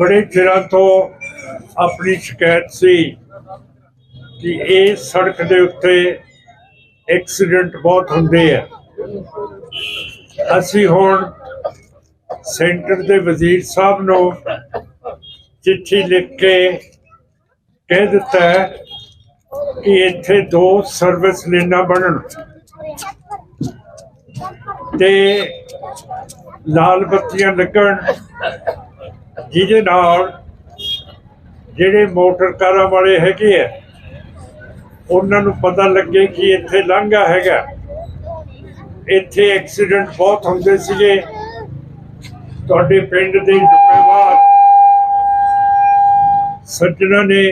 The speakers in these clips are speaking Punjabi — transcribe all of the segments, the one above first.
ਬੜੇ ਚਿਰਾਂ ਤੋਂ ਆਪਣੀ ਸ਼ਿਕਾਇਤ ਸੀ ਕਿ ਇਹ ਸੜਕ ਦੇ ਉੱਤੇ ਐਕਸੀਡੈਂਟ ਬਹੁਤ ਹੁੰਦੇ ਆ। ਅਸੀਂ ਹੁਣ ਸੈਂਟਰ ਦੇ ਵਜ਼ੀਰ ਸਾਹਿਬ ਨੂੰ ਚਿੱਠੀ ਲਿਖ ਕੇ ਕਹਿ ਦਿੱਤਾ ਹੈ ਕਿ ਇੱਥੇ ਦੋ ਸਰਵਿਸ ਲੇਨਾਂ ਬਣਨ ਤੇ ਲਾਲ ਬੱਤੀਆਂ ਲੱਗਣ ਜਿਹਦੇ ਨਾਲ ਜਿਹੜੇ ਮੋਟਰ ਕਾਰਾਂ ਵਾਲੇ ਹੈਗੇ ਆ, ਉਹਨਾਂ ਨੂੰ ਪਤਾ ਲੱਗੇ ਕਿ ਇੱਥੇ ਲਾਂਘਾ ਹੈਗਾ। ਇੱਥੇ ਐਕਸੀਡੈਂਟ ਬਹੁਤ ਹੁੰਦੇ ਸੀਗੇ। ਤੁਹਾਡੇ ਪਿੰਡ ਦੇ ਜ਼ਿੰਮੇਵਾਰ ਸੱਜਣਾ ਨੇ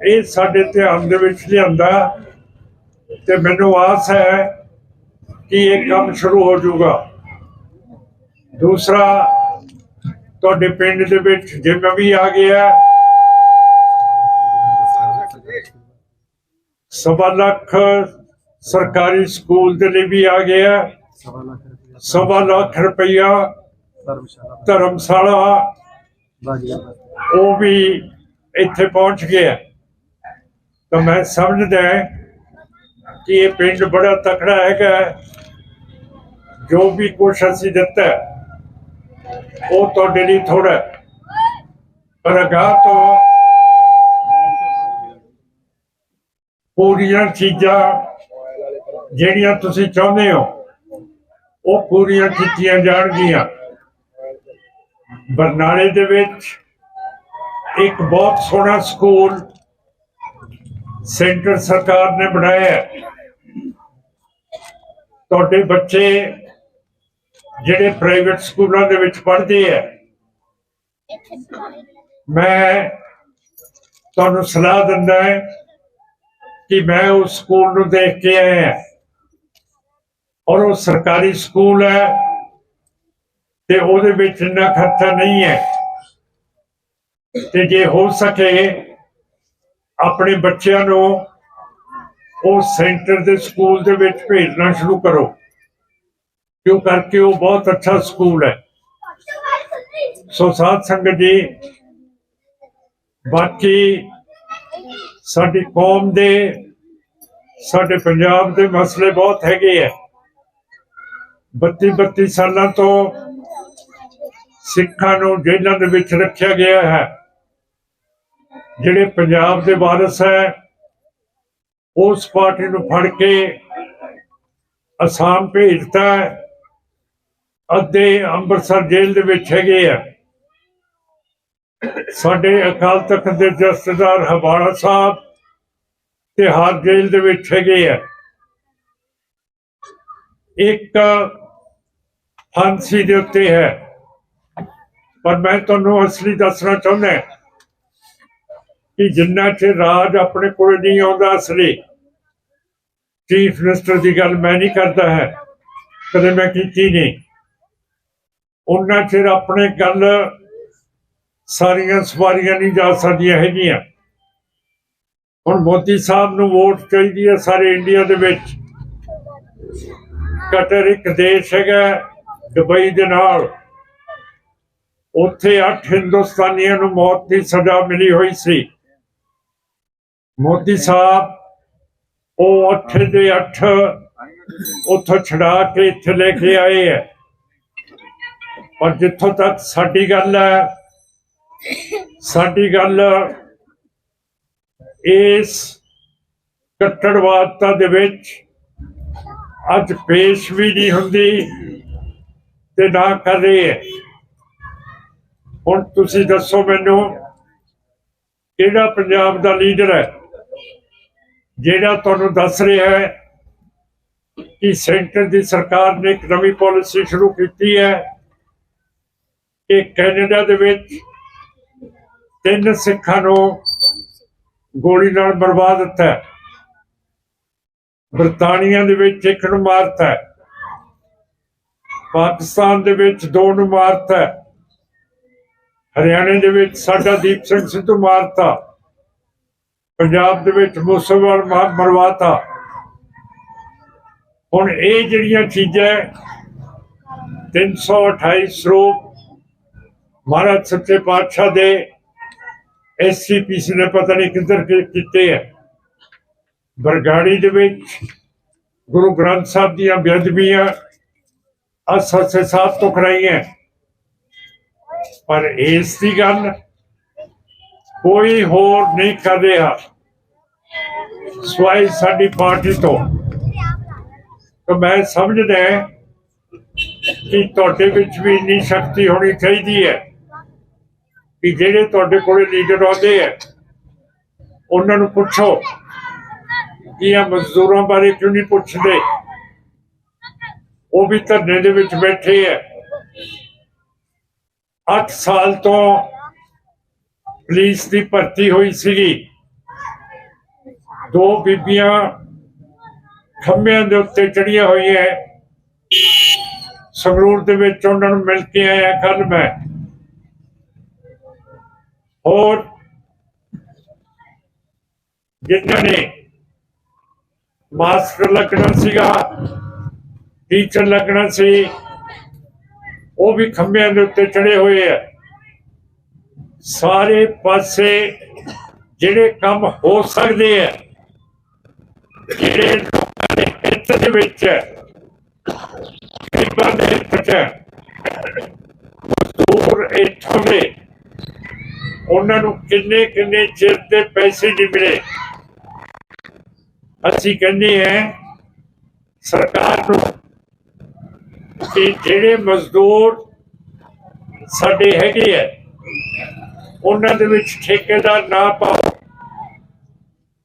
ਇਹ ਸਾਡੇ ਧਿਆਨ ਦੇ ਵਿੱਚ ਲਿਆਂਦਾ ਤੇ ਮੈਨੂੰ ਆਸ ਹੈ ਕਿ ਇਹ ਕੰਮ ਸ਼ੁਰੂ ਹੋ ਜਾਊਗਾ। ਦੂਸਰਾ ਤੁਹਾਡੇ ਪਿੰਡ ਦੇ ਵਿੱਚ ਜਿਮ ਵੀ ਆ ਗਿਆ ਸਵਾ ਲੱਖ ਸਰਕਾਰੀ ਸਕੂਲ ਦੇ ਲਈ ਵੀ ਆ ਗਿਆ ਸਵਾ ਲੱਖ ਰੁਪਈਆ ਧਰਮਸ਼ਾਲਾ। ਉਹ ਵੀ ਇੱਥੇ ਪਹੁੰਚ ਗਿਆ ਤਾਂ ਮੈਂ ਸਮਝਦਾ ਕਿ ਇਹ ਪਿੰਡ ਬੜਾ ਤਕੜਾ ਹੈਗਾ ਜੋ ਵੀ ਕੁਛ ਅਸੀਂ ਦਿੱਤਾ ਉਹ ਤੁਹਾਡੇ ਲਈ ਥੋੜਾ ਪਰ ਅਗਾਂਹ ਤੋਂ ਪੂਰੀਆਂ ਚੀਜ਼ਾਂ ਜਿਹੜੀਆਂ ਤੁਸੀਂ ਚਾਹੁੰਦੇ ਹੋ, ਉਹ ਪੂਰੀਆਂ ਕੀਤੀਆਂ ਜਾਣਗੀਆਂ। ਬਰਨਾਲੇ ਦੇ ਵਿੱਚ ਇੱਕ ਬਹੁਤ ਸੋਹਣਾ ਸਕੂਲ ਸੈਂਟਰ ਸਰਕਾਰ ਨੇ ਬਣਾਇਆ ਤੁਹਾਡੇ ਬੱਚੇ ਜਿਹੜੇ ਪ੍ਰਾਈਵੇਟ ਸਕੂਲਾਂ ਦੇ ਵਿੱਚ ਪੜ੍ਹਦੇ ਆ। ਮੈਂ ਤੁਹਾਨੂੰ ਸਲਾਹ ਦਿੰਦਾ ਹਾਂ ਕਿ ਮੈਂ ਉਸ ਸਕੂਲ ਨੂੰ ਦੇਖ ਕੇ ਆਇਆ ਔਰ ਉਹ ਸਰਕਾਰੀ ਸਕੂਲ ਹੈ ਤੇ ਉਹਦੇ ਵਿੱਚ ਇੰਨਾ ਖਰਚਾ ਨਹੀਂ ਹੈ। ਤੇ ਜੇ ਹੋ ਸਕੇ ਆਪਣੇ ਬੱਚਿਆਂ ਨੂੰ ਉਹ ਸੈਂਟਰ ਦੇ ਸਕੂਲ ਦੇ ਵਿੱਚ ਭੇਜਣਾ ਸ਼ੁਰੂ ਕਰੋ। ਕਿਉਂ? ਕਰਕੇ ਉਹ ਬਹੁਤ ਅੱਛਾ ਸਕੂਲ ਹੈ। ਸੋ ਸਾਧ ਸੰਗਤ ਜੀ, ਬਾਕੀ ਸਾਡੀ ਕੌਮ ਦੇ, ਸਾਡੇ ਪੰਜਾਬ ਦੇ ਮਸਲੇ ਬਹੁਤ ਹੈਗੇ ਆ 32 32 ਸਾਲਾਂ ਤੋਂ ਸਿੱਖਾਂ ਨੂੰ ਜੇਲ੍ਹਾਂ ਦੇ ਵਿੱਚ ਰੱਖਿਆ ਗਿਆ ਹੈ। ਜਿਹੜੇ ਪੰਜਾਬ ਦੇ ਵਾਰਸ ਹੈ, ਉਸ ਪਾਰਟੀ ਨੂੰ ਫੜ ਕੇ ਅਸਾਮ ਭੇਜਤਾ ਹੈ। ਅੱਧੇ ਅੰਮ੍ਰਿਤਸਰ ਜੇਲ੍ਹ ਦੇ ਵਿੱਚ ਹੈਗੇ ਆ। ਸਾਡੇ ਅਕਾਲ ਤਖਤ ਦੇ ਜਸਦਾਰ ਹਵਾਲਾ ਸਾਹਿਬ ਤੇ ਹਾਰ ਜੇਲ੍ਹ ਦੇ ਵਿੱਚ ਹੈਗੇ ਆ। ਇੱਕ ਫਾਂਸੀ ਦੇ ਉੱਤੇ ਹੈ। ਪਰ ਮੈਂ ਤੁਹਾਨੂੰ ਅਸਲੀ ਦੱਸਣਾ ਚਾਹੁੰਦਾ ਕਿ ਜਿੰਨਾ ਚਿਰ ਰਾਜ ਆਪਣੇ ਕੋਲ ਨਹੀਂ ਆਉਂਦਾ ਅਸਲੀ, ਚੀਫ ਮਿਨਿਸਟਰ ਦੀ ਗੱਲ ਮੈਂ ਨਹੀਂ ਕਰਦਾ ਹੈ। ਕਦੇ ਮੈਂ ਕੀਤੀ ਨਹੀਂ। ਉਹਨਾਂ ਚਿਰ ਆਪਣੇ ਗੱਲ ਸਾਰੀਆਂ ਸਵਾਰੀਆਂ ਨਹੀਂ ਜਾ ਸਕਦੀਆਂ ਹੈਗੀਆਂ। ਹੁਣ ਮੋਦੀ ਸਾਹਿਬ ਨੂੰ ਵੋਟ ਚਾਹੀਦੀ ਹੈ ਸਾਰੇ ਇੰਡੀਆ ਦੇ ਵਿੱਚ। ਕਟਰ ਇੱਕ ਦੇਸ਼ ਹੈਗਾ ਦੁਬਈ ਦੇ ਨਾਲ। ਉੱਥੇ 8 ਹਿੰਦੁਸਤਾਨੀਆਂ ਨੂੰ ਮੌਤ ਦੀ ਸਜ਼ਾ ਮਿਲੀ ਹੋਈ ਸੀ। ਮੋਦੀ ਸਾਹਿਬ, ਉਹ ਅੱਠ ਦੇ ਅੱਠ ਉੱਥੋਂ ਛਡਾ ਕੇ ਇੱਥੇ ਲੈ ਕੇ ਆਏ ਹੈ। ਔਰ ਜਿੱਥੋਂ ਤੱਕ ਸਾਡੀ ਗੱਲ ਹੈ, ਸਾਡੀ ਗੱਲ ਇਸ ਕੱਟੜਵਾਦਤਾ ਦੇ ਵਿੱਚ ਅੱਜ ਪੇਸ਼ ਵੀ ਨਹੀਂ ਹੁੰਦੀ ਤੇ ਨਾ ਕਰ ਰਹੀ ਹੈ। ਹੁਣ ਤੁਸੀਂ ਦੱਸੋ ਮੈਨੂੰ ਕਿਹੜਾ ਪੰਜਾਬ ਦਾ ਲੀਡਰ ਹੈ, ਜਿਹੜਾ ਤੁਹਾਨੂੰ ਦੱਸ ਰਿਹਾ ਹੈ ਕਿ ਸੈਂਟਰ ਦੀ ਸਰਕਾਰ ਨੇ ਇੱਕ ਨਵੀਂ ਪਾਲਿਸੀ ਸ਼ੁਰੂ ਕੀਤੀ ਹੈ ਕਿ ਕੈਨੇਡਾ ਦੇ ਵਿੱਚ ਤਿੰਨ ਸਿੱਖਾਂ ਨੂੰ ਗੋਲੀ ਨਾਲ ਮਰਵਾ ਦਿੱਤਾ ਬਰਤਾਨੀਆ ਦੇ ਵਿੱਚ ਇੱਕ ਨੂੰ ਮਾਰਤਾ ਪਾਕਿਸਤਾਨ ਦੇ ਵਿੱਚ ਦੋ ਨੂੰ ਮਾਰਤਾ ਹਰਿਆਣੇ ਦੇ ਵਿੱਚ ਸਾਡਾ ਦੀਪ ਸਿੰਘ ਸਿੱਧੂ ਮਾਰਤਾ ਪੰਜਾਬ ਦੇ ਵਿੱਚ ਮੁਸਲਮਾਨ ਮਾਰ ਮਰਵਾਤਾ ਹੁਣ ਇਹ ਜਿਹੜੀਆਂ ਚੀਜ਼ਾਂ 328 ਸਰੂਪ ਮਹਾਰਾਜ ਸੱਚੇ ਪਾਤਸ਼ਾਹ ਦੇ ਐਸਸੀਪੀਸੀ ਨੇ ਪਤਾ ਨਹੀਂ ਕਿੱਧਰ ਕਿ- ਕੀਤੇ ਹੈ ਬਰਗਾੜੀ ਦੇ ਵਿੱਚ ਗੁਰੂ ਗ੍ਰੰਥ ਸਾਹਿਬ ਦੀਆਂ ਬੇਅਦਬੀਆਂ ਅਸਸੇ ਸਾਹਿਬ ਤੋਂ ਕਰਾਈਆਂ। ਪਰ ਇਸ ਦੀ ਗੱਲ ਕੋਈ ਹੋਰ ਨਹੀਂ ਕਰ ਰਿਹਾ। ਸਵਾਈ ਸਾਡੀ ਪਾਰਟੀ ਤੋਂ। ਤਾਂ ਮੈਂ ਸਮਝਦਾ ਕਿ ਤੁਹਾਡੇ ਵਿੱਚ ਵੀ ਇੰਨੀ ਸ਼ਕਤੀ ਹੋਣੀ ਚਾਹੀਦੀ ਹੈ। ਕਿ ਜਿਹੜੇ ਤੁਹਾਡੇ ਕੋਲੇ ਲੀਡਰ ਆਉਂਦੇ ਹੈ ਉਹਨਾਂ ਨੂੰ ਪੁੱਛੋ ਕਿ ਇਹ ਮਜ਼ਦੂਰਾਂ ਬਾਰੇ ਕਿਉਂ ਨਹੀਂ ਪੁੱਛਦੇ? ਉਹ ਵੀ ਧਰਨੇ ਦੇ ਵਿੱਚ ਬੈਠੇ ਹੈ 8 ਸਾਲ ਤੋਂ ਪੁਲਿਸ ਦੀ ਭਰਤੀ ਹੋਈ ਸੀਗੀ। ਦੋ ਬੀਬੀਆਂ ਖੰਭਿਆਂ ਦੇ ਉੱਤੇ ਚੜੀਆਂ ਹੋਈਆਂ। ਸੰਗਰੂਰ ਦੇ ਵਿੱਚ ਉਹਨਾਂ ਨੂੰ ਮਿਲ ਕੇ ਆਇਆ ਕੱਲ ਮੈਂ। ਹੋਰ ਜਿਨ੍ਹਾਂ ਨੇ ਮਾਸਟਰ ਲੱਗਣਾ ਸੀਗਾ ਟੀਚਰ ਲੱਗਣਾ ਸੀ ਉਹ ਵੀ ਖੰਭਿਆਂ ਦੇ ਉੱਤੇ ਚੜੇ ਹੋਏ ਆ। ਸਾਰੇ ਪਾਸੇ ਜਿਹੜੇ ਕੰਮ ਹੋ ਸਕਦੇ ਆ ਜਿਹੜੇ ਲੋਕਾਂ ਦੇ ਹਿੱਤ ਦੇ ਵਿੱਚ ਹੈ ਗਰੀਬਾਂ ਦੇ ਹਿੱਤ ਹੈ, ਮਜ਼ਦੂਰ ਇੱਥੋਂ ਦੇ ਉਹਨਾਂ ਨੂੰ ਕਿੰਨੇ ਕਿੰਨੇ ਚਿਰ ਤੇ ਪੈਸੇ ਨਹੀਂ ਮਿਲੇ। ਅਸੀਂ ਕਹਿੰਦੇ ਹਾਂ, ਸਰਕਾਰ ਨੂੰ ਕਿ ਜਿਹੜੇ ਮਜ਼ਦੂਰ ਸਾਡੇ ਹੈਗੇ ਆ, ਉਹਨਾਂ ਦੇ ਵਿੱਚ ਠੇਕੇਦਾਰ ਨਾ ਪਾਓ।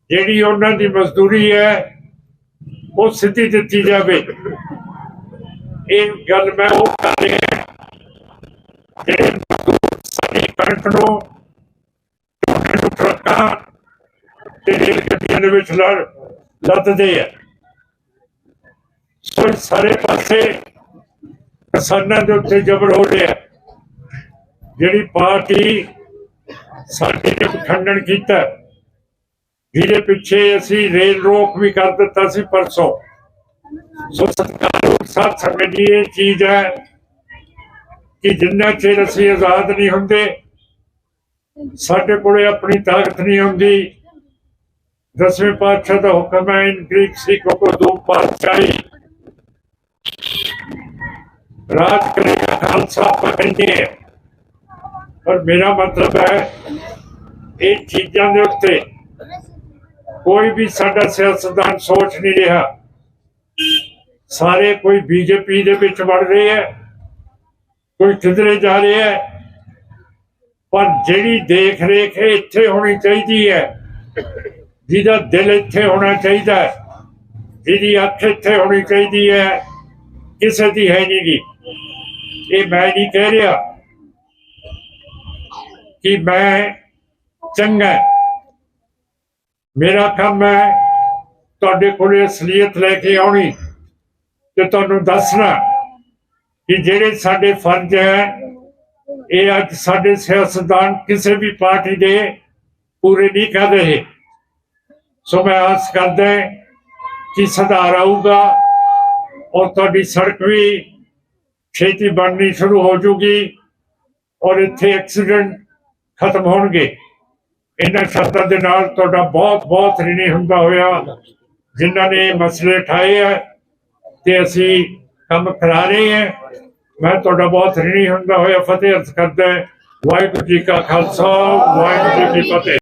ਜਿਹੜੀ ਉਹਨਾਂ ਦੀ ਮਜ਼ਦੂਰੀ ਹੈ, ਉਹ ਸਿੱਧੀ ਦਿੱਤੀ ਜਾਵੇ। ਇਹ ਗੱਲ ਮੈਂ ਉਹ ਕਰ ਰਿਹਾ ਜਿਹੜੇ ਮਜ਼ਦੂਰ ਸਾਡੀ ਕਣਕ ਨੂੰ ਟਰੱਕਾਂ ਤੇ ਰੇਲ ਗੱਡੀਆਂ ਦੇ ਵਿੱਚ ਲੜ ਲੱਦਦੇ ਆ। ਸੋ ਸਾਰੇ ਪਾਸੇ ਕਿਸਾਨਾਂ ਦੇ ਉੱਤੇ ਜ਼ਬਰ ਹੋ ਰਿਹਾ। ਜਿਹੜੀ ਪਾਰਟੀ ਸਾਡੇ ਨੇ ਖੰਡਨ ਕੀਤਾ, ਜਿਹਦੇ ਪਿੱਛੇ ਅਸੀਂ ਰੇਲ ਰੋਕ ਵੀ ਕਰ ਦਿੱਤਾ ਸੀ ਪਰਸੋਂ। ਸੋ ਸਤਿਕਾਰਯੋਗ ਸਾਧ ਸੰਗਤ ਇਹ ਚੀਜ਼ ਹੈ ਕਿ ਜਿੰਨਾ ਚਿਰ ਅਸੀਂ ਆਜ਼ਾਦ ਨਹੀਂ ਹੁੰਦੇ ਸਾਡੇ ਕੋਲੇ ਆਪਣੀ ਤਾਕਤ ਨਹੀਂ ਹੁੰਦੀ। ਦਸਵੇਂ ਪਾਤਸ਼ਾਹ ਦਾ ਹੁਕਮ ਹੈ, ਇਨ ਗ੍ਰੀਕ ਸਿੱਖੋ ਕੋ ਦੋ ਪਾਤਸ਼ਾਹੀ। ਰਾਜ ਕਰੇਗਾ ਖਾਲਸਾ ਪਕੜਦੇ ਪਰ ਮੇਰਾ ਮਤਲਬ ਹੈ, ਇਹ ਚੀਜ਼ਾਂ ਦੇ ਉੱਤੇ ਕੋਈ ਵੀ ਸਾਡਾ ਸਿਆਸਤਦਾਨ ਸੋਚ ਨਹੀਂ ਰਿਹਾ। ਸਾਰੇ ਕੋਈ ਬੀਜੇਪੀ ਦੇ ਵਿੱਚ ਵੜ ਰਹੇ ਹੈ, ਕੋਈ ਕਿਧਰੇ ਜਾ ਰਿਹਾ ਹੈ। ਪਰ ਜਿਹੜੀ ਦੇਖ ਰੇਖ ਇੱਥੇ ਹੋਣੀ ਚਾਹੀਦੀ ਹੈ, ਜਿਹਦਾ ਦਿਲ ਇੱਥੇ ਹੋਣਾ ਚਾਹੀਦਾ ਹੈ, ਜਿਹਦੀ ਅੱਖ ਇੱਥੇ ਹੋਣੀ ਚਾਹੀਦੀ ਹੈ, ਕਿਸੇ ਦੀ ਹੈ ਨਹੀਂ ਗੀ। ਇਹ ਮੈਂ ਨਹੀਂ ਕਹਿ ਰਿਹਾ ਕਿ ਮੈਂ ਚੰਗਾ ਮੇਰਾ ਕੰਮ ਹੈ ਤੁਹਾਡੇ ਕੋਲੇ ਅਸਲੀਅਤ ਲੈ ਕੇ ਆਉਣੀ ਤੇ ਤੁਹਾਨੂੰ ਦੱਸਣਾ ਕਿ ਜਿਹੜੇ ਸਾਡੇ ਫਰਜ਼ ਹੈ ਇਹ ਅੱਜ ਸਾਡੇ ਸਿਆਸਤਦਾਨ ਕਿਸੇ ਵੀ ਪਾਰਟੀ ਦੇ ਪੂਰੇ ਨਹੀਂ ਕਰ ਰਹੇ। ਸੋ ਮੈਂ ਆਸ ਕਰਦਾ ਕਿ ਸੁਧਾਰ ਆਊਗਾ ਔਰ ਤੁਹਾਡੀ ਸੜਕ ਵੀ ਛੇਤੀ ਬਣਨੀ ਸ਼ੁਰੂ ਹੋ ਜੂਗੀ ਔਰ ਇੱਥੇ ਐਕਸੀਡੈਂਟ ਖਤਮ ਹੋਣਗੇ। ਇਹਨਾਂ ਸ਼ਬਦਾਂ ਦੇ ਨਾਲ ਤੁਹਾਡਾ ਬਹੁਤ ਬਹੁਤ ਰਿਣੀ ਹੁੰਦਾ ਹੋਇਆ। ਜਿਨ੍ਹਾਂ ਨੇ ਮਸਲੇ ਉਠਾਏ ਆ ਤੇ ਅਸੀਂ ਕੰਮ ਕਰਾ ਰਹੇ ਹਾਂ। ਮੈਂ ਤੁਹਾਡਾ ਬਹੁਤ ਰਿਣੀ ਹੁੰਦਾ ਹੋਇਆ, ਫਤਿਹ ਅਰਜ਼ ਕਰਦਾ ਵਾਹਿਗੁਰੂ ਜੀ ਕਾ ਖਾਲਸਾ, ਵਾਹਿਗੁਰੂ ਜੀ ਕੀ ਫਤਿਹ।